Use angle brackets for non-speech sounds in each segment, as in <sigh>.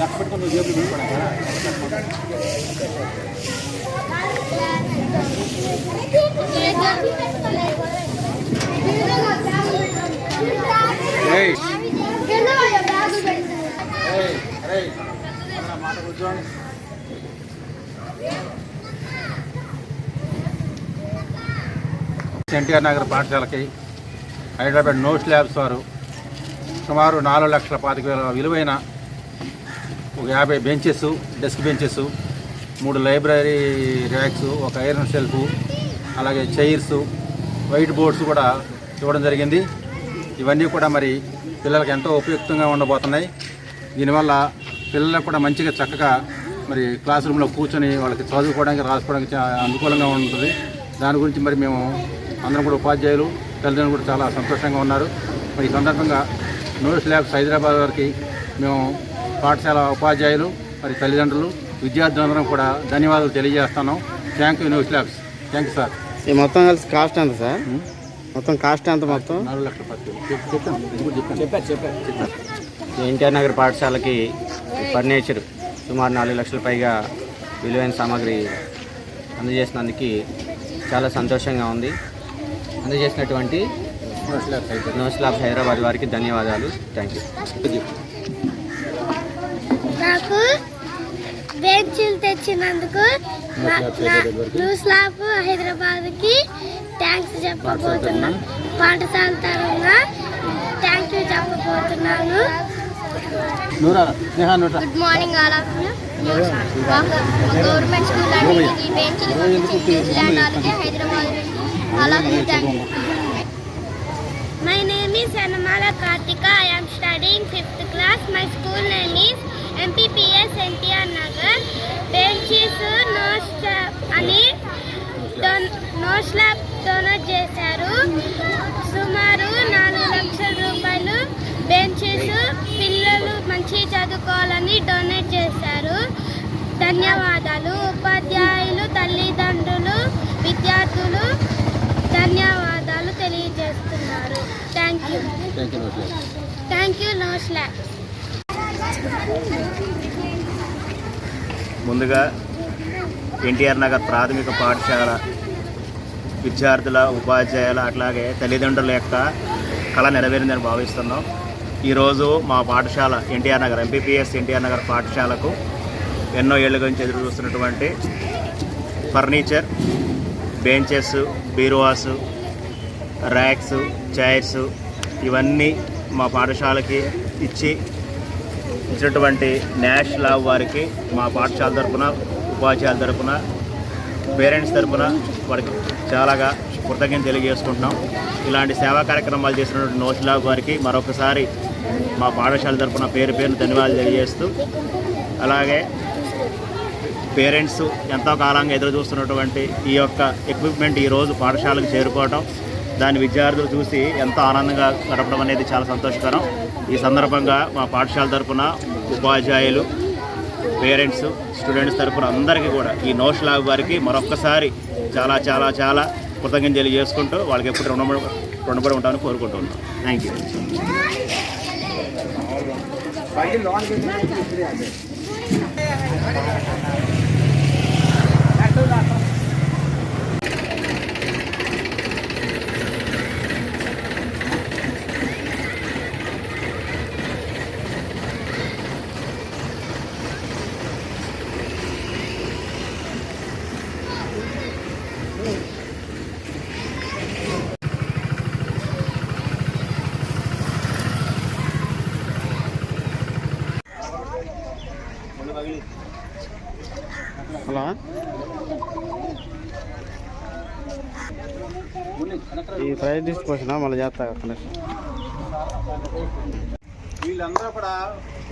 లెక్క పెట్టుకుని నువ్వు జేబులు మాట కూర్చోండి ఎన్టీఆర్ నగర్ పాఠశాలకి హైదరాబాద్ నో స్లాబ్స్ వారు సుమారు నాలుగు లక్షల పాతిక వేల విలువైన ఒక యాభై బెంచెస్ డెస్క్ బెంచెస్ మూడు లైబ్రరీ ర్యాక్స్ ఒక ఐరన్ షెల్ఫ్ అలాగే చైర్స్ వైట్ బోర్డ్స్ కూడా ఇవ్వడం జరిగింది. ఇవన్నీ కూడా మరి పిల్లలకు ఎంతో ఉపయుక్తంగా ఉండబోతున్నాయి. దీనివల్ల పిల్లలకు కూడా మంచిగా చక్కగా మరి క్లాస్ రూమ్లో కూర్చొని వాళ్ళకి చదువుకోవడానికి రాసుకోవడానికి అనుకూలంగా ఉంటుంది. దాని గురించి మరి మేము అందరం కూడా ఉపాధ్యాయులు తల్లిదండ్రులు కూడా చాలా సంతోషంగా ఉన్నారు. మరి ఈ సందర్భంగా నోట్స్ ల్యాబ్స్ హైదరాబాద్ వారికి మేము పాఠశాల ఉపాధ్యాయులు మరి తల్లిదండ్రులు విద్యార్థులందరం కూడా ధన్యవాదాలు తెలియజేస్తున్నాం. Thank you news labs. Thank you sir ఈ మొత్తం కలిసి కాస్ట్ ఎంత సార్ మొత్తం కాస్ట్ ఎంత మొత్తం? నాలుగు లక్షల చెప్పారు చెప్పారు చెప్పారు ఎన్టీఆర్ నగర్ పాఠశాలకి ఫర్నిచర్? సుమారు నాలుగు లక్షల పైగా విలువైన సామాగ్రి అందజేసినందుకు చాలా సంతోషంగా ఉంది. అందజేసినటువంటి నోట్స్ ల్యాబ్స్ అయితే నోస్ ల్యాబ్ హైదరాబాద్ వారికి ధన్యవాదాలు. థ్యాంక్ యూ నాకు బెంచీలు తెచ్చినందుకు న్యూస్ ల్యాబ్ హైదరాబాద్కి థ్యాంక్స్ చెప్పబోతున్నా పాఠశాల తరంగా థ్యాంక్ యూ చెప్పబోతున్నాను. Good morning all of you government school అండి ఈ బెంచీలు పంపించి న్యూజిలాండ్ అలాగే Hyderabad thank you is Anamala Kartika. I am studying 5th class. My school name is MPPS NTR Nagar. Benches no slab అని no slab donate చేశారు. సుమారు నాలుగు లక్షల రూపాయలు. బెంచెస్ మంచి చదువుకోవాలని డొనేట్ చేశారు. ధన్యవాదాలు. ఉపాధ్యాయులు తల్లిదండ్రులు విద్యార్థులు ధన్యవాదాలు తెలియజేస్తున్నారు. Thank you thank you no slab ముందుగా ఎన్టీఆర్ నగర్ ప్రాథమిక పాఠశాల విద్యార్థుల ఉపాధ్యాయుల అట్లాగే తల్లిదండ్రుల యొక్క కళ నెరవేరిందని భావిస్తున్నాం. ఈరోజు మా పాఠశాల ఎన్టీఆర్ నగర్ ఎంపీపీఎస్ ఎన్టీఆర్ నగర్ పాఠశాలకు ఎన్నో ఏళ్ళ గురించి ఎదురు చూస్తున్నటువంటి ఫర్నిచర్ బెంచెస్ బీరువాస్ ర్యాక్స్ చైర్స్ ఇవన్నీ మా పాఠశాలకి ఇచ్చి ఇచ్చినటువంటి న్యాష్ లాబ్ వారికి మా పాఠశాల తరపున ఉపాధ్యాయుల తరపున పేరెంట్స్ తరపున వారికి చాలాగా కృతజ్ఞత తెలియజేసుకుంటున్నాం. ఇలాంటి సేవా కార్యక్రమాలు చేసినటువంటి నోష్ గారికి వారికి మరొకసారి మా పాఠశాల తరఫున పేరు పేరును ధన్యవాదాలు తెలియజేస్తూ అలాగే పేరెంట్స్ ఎంతో కాలంగా ఎదురు చూస్తున్నటువంటి ఈ యొక్క ఎక్విప్మెంట్ ఈరోజు పాఠశాలకు చేరుకోవటం దాని విద్యార్థులు చూసి ఎంతో ఆనందంగా గడపడం అనేది చాలా సంతోషకరం. ఈ సందర్భంగా మా పాఠశాల తరఫున ఉపాధ్యాయులు పేరెంట్స్ స్టూడెంట్స్ తరపున అందరికీ కూడా ఈ నోష్ లాగ్ వారికి మరొక్కసారి చాలా చాలా చాలా కృతజ్ఞత తెలియజేసుకుంటూ వాళ్ళకి ఎప్పుడు రుణపడి రుణపడి ఉంటామని కోరుకుంటున్నాం. Thank you hello. ఈ ప్రైజ్ డిస్ట్రిబ్యూషన్ మళ్ళీ చేస్తా కనెక్షన్ వీళ్ళందరూ కూడా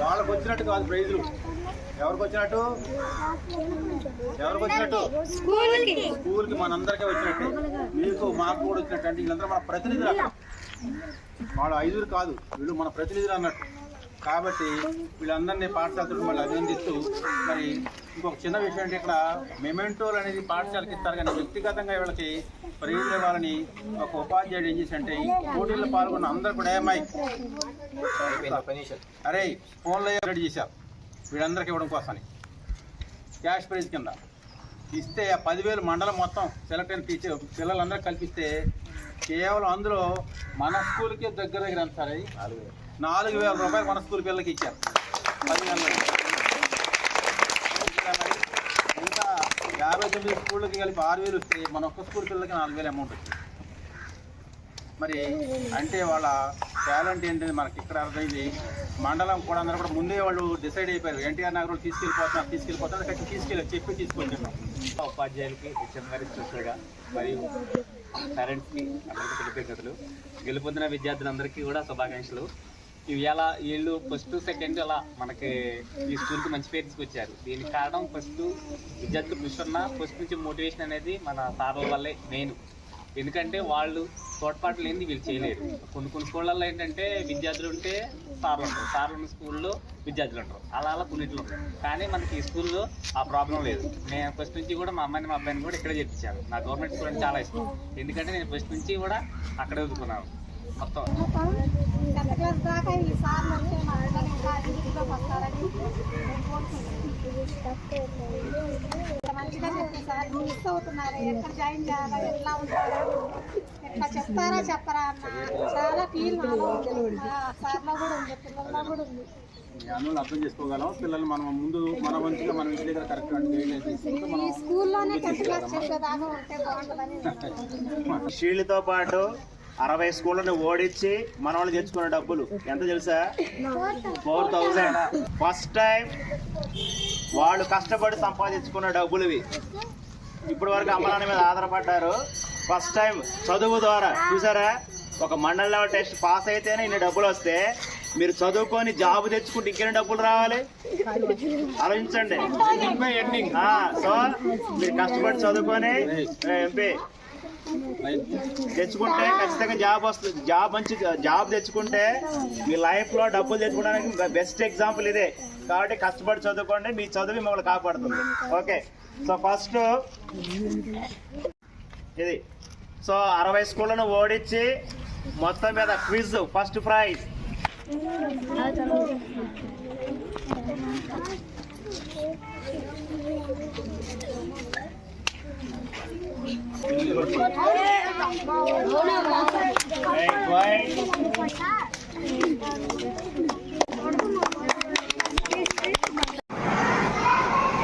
వాళ్ళకి వచ్చినట్టు కాదు ప్రైజులు. ఎవరికి వచ్చినట్టు? ఎవరికి వచ్చినట్టు? స్కూల్కి. మనందరికీ వచ్చినట్టు. మీకు మాకు కూడా వచ్చినట్టు. అంటే వీళ్ళందరూ మన ప్రతినిధులు అక్కడ. వాళ్ళు ఐదుగురు కాదు. వీళ్ళు మన ప్రతినిధులు అన్నట్టు. కాబట్టి వీళ్ళందరినీ పాఠశాలతో మళ్ళీ అభినందిస్తూ మరి ఇంకొక చిన్న విషయం అంటే ఇక్కడ మెమెంటోలు అనేది పాఠశాలకి ఇస్తారు కానీ వ్యక్తిగతంగా వీళ్ళకి ప్రైజులు వాళ్ళని ఒక ఉపాధ్యాయుడు ఏం చేశారంటే ఈ పోటీల్లో పాల్గొన్న అందరు కూడా ఏమై అరే ఫోన్లో రెడీ చేశారు వీళ్ళందరికీ ఇవ్వడం కోసమని. క్యాష్ ప్రైజ్ కింద. ఇస్తే ఆ పదివేలు మండలం మొత్తం సెలెక్ట్ అయిన టీచర్ పిల్లలందరూ కల్పిస్తే కేవలం అందులో మన స్కూల్కి దగ్గర దగ్గర ఎంత సార్ నాలుగు వేల రూపాయలు మన స్కూల్ పిల్లలకి ఇచ్చారు. పదివేల ఇంకా యాభై తొమ్మిది స్కూళ్ళకి కలిపి ఆరు వేలు వస్తే మన ఒక్క స్కూల్ పిల్లలకి నాలుగు వేలు అమౌంట్ వచ్చింది. మరి అంటే వాళ్ళ టాలెంట్ ఏంటంటే మనకి ఇక్కడ అర్థమైంది. మండలం కూడా అందరూ కూడా ముందే వాళ్ళు డిసైడ్ అయిపోయారు. ఎన్టీఆర్ నగర్ తీసుకెళ్ళిపోతున్నారు తీసుకెళ్ళిపోతున్నారు ఖచ్చితంగా తీసుకెళ్ళి చెప్పి తీసుకొచ్చాను ఉపాధ్యాయులకి హెచ్ఎం గారి స్పెషల్గా మరియు పేరెంట్స్కి అందరికీ కృతజ్ఞతలు గెలుపొందిన విద్యార్థులందరికీ కూడా శుభాకాంక్షలు. ఇవి ఎలా వీళ్ళు ఫస్ట్ సెకండ్ అలా మనకి ఈ స్కూల్కి మంచి పేరు తీసుకొచ్చారు. దీనికి కారణం ఫస్ట్ విద్యార్థులు కృషి ఉన్న ఫస్ట్ నుంచి మోటివేషన్ అనేది మన సార్ల వల్లే మెయిన్ ఎందుకంటే వాళ్ళు తోడ్పాటు లేని వీళ్ళు చేయలేరు. కొన్ని కొన్ని స్కూళ్ళల్లో ఏంటంటే విద్యార్థులు ఉంటే సార్లు ఉంటారు. సార్లు ఉన్న స్కూల్లో విద్యార్థులు ఉంటారు. అలా అలా కొన్నిట్లు ఉంటారు. కానీ మనకి ఈ స్కూల్లో ఆ ప్రాబ్లం లేదు. నేను ఫస్ట్ నుంచి కూడా మా అమ్మాయిని మా అబ్బాయిని కూడా ఇక్కడే చేర్పించాను. నా గవర్నమెంట్ స్కూల్ అంటే చాలా ఇష్టం. ఎందుకంటే నేను ఫస్ట్ నుంచి కూడా అక్కడే చదువుకున్నాను. మొత్తం. టెన్త్ క్లాస్ దాకా ఈ మా ఇంకా వస్తారని కోరుకుంటున్నాను. ఇంత మంచిగా సార్ మిస్ అవుతున్నారు ఎక్కడ జాయిన్ చేయాలా ఎట్లా ఉంటారా? ఎట్లా చెప్తారా చెప్పరా అన్న? చాలా ఫీల్ నాలో ఉంది. సార్లో కూడా ఉంది పిల్లల్లో కూడా ఉంది. అందులో అర్థం చేసుకోగలం. పిల్లలు మనం ముందు మన వంతుగా మనం ఇంటి దగ్గర కరెక్ట్ గైడ్లైన్స్ స్కూల్లోనే టెన్త్ క్లాస్ చెప్పేదాకా ఉంటే బాగుంటుందని <laughs> షీల్డ్తో పాటు అరవై స్కూళ్ళని ఓడించి మన వాళ్ళు తెచ్చుకున్న డబ్బులు. ఎంత తెలుసా? ఫోర్ థౌజండ్ ఫస్ట్ టైం వాళ్ళు కష్టపడి సంపాదించుకున్న డబ్బులు ఇవి. ఇప్పటి వరకు అమ్మ నాన్న మీద ఆధారపడ్డారు. ఫస్ట్ టైం చదువు ద్వారా. చూసారా? ఒక మండల లెవెల్ టెస్ట్ పాస్ అయితేనే ఇన్ని డబ్బులు వస్తే మీరు చదువుకొని జాబ్ తెచ్చుకుంటే ఇంకెన్ని డబ్బులు రావాలి? ఆలోచించండి. ఆ, సో మీరు కష్టపడి చదువుకొని ఎంపీ తెచ్చుకుంటే ఖచ్చితంగా జాబ్ వస్తుంది జాబ్ మంచి జాబ్ తెచ్చుకుంటే మీ లైఫ్లో డబ్బులు తెచ్చుకోవడానికి బెస్ట్ ఎగ్జాంపుల్ ఇదే. కాబట్టి కష్టపడి చదువుకోండి మీ చదువు మిమ్మల్ని కాపాడుతుంది. ఓకే. సో ఫస్ట్ ఇది. సో అరవై స్కూళ్ళను ఓడించి మొత్తం మీద క్విజ్ ఫస్ట్ ప్రైజ్.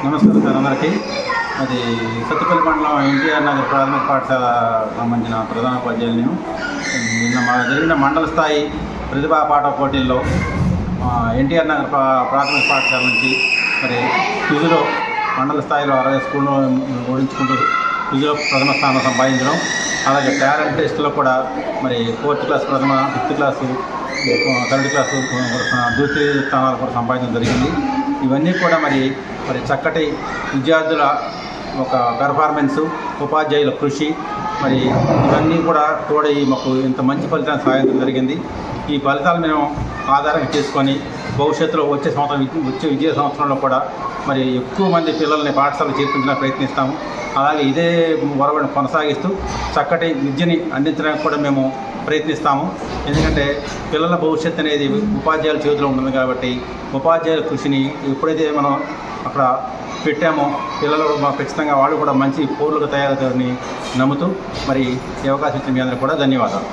నమస్కారం సార్ అందరికీ. అది సత్తుపల్లి మండలం ఎన్టీఆర్ నగర్ ప్రాథమిక పాఠశాల సంబంధించిన ప్రధాన ఉపాధ్యాయులు నేను. నిన్న మా జరిగిన మండల స్థాయి ప్రతిభా పాఠ పోటీల్లో ఎన్టీఆర్ నగర్ ప్రాథమిక పాఠశాల నుంచి మరి క్విజులో మండల స్థాయిలో అరవై స్కూళ్ళు ఓడించుకుంటూ క్విజులో ప్రథమ స్థానం సంపాదించడం. అలాగే టాలెంట్ టెస్ట్లో కూడా మరి ఫోర్త్ క్లాస్ ప్రథమ ఫిఫ్త్ క్లాసు థర్డ్ క్లాసు ద్వితీయ స్థానాలు కూడా సంపాదించడం జరిగింది. ఇవన్నీ కూడా మరి మరి చక్కటి విద్యార్థుల ఒక పెర్ఫార్మెన్సు ఉపాధ్యాయుల కృషి మరి ఇవన్నీ కూడా తోడై మాకు ఇంత మంచి ఫలితాన్ని సాధించడం జరిగింది. ఈ ఫలితాలు మేము ఆధారంగా చేసుకొని భవిష్యత్తులో వచ్చే సంవత్సరం వచ్చే విద్యా సంవత్సరంలో కూడా మరి ఎక్కువ మంది పిల్లల్ని పాఠశాల చేర్పించడానికి ప్రయత్నిస్తాము. అలాగే ఇదే వరవడిని కొనసాగిస్తూ చక్కటి విద్యని అందించడానికి కూడా మేము ప్రయత్నిస్తాము. ఎందుకంటే పిల్లల భవిష్యత్తు అనేది ఉపాధ్యాయుల చేతిలో ఉంటుంది కాబట్టి ఉపాధ్యాయుల కృషిని ఎప్పుడైతే మనం అక్కడ పెట్టామో పిల్లలు మా ఖచ్చితంగా వాళ్ళు కూడా మంచి పౌరులకు తయారవుతారని నమ్ముతూ మరి ఈ అవకాశం ఇచ్చిన మీ అందరూ కూడా ధన్యవాదాలు.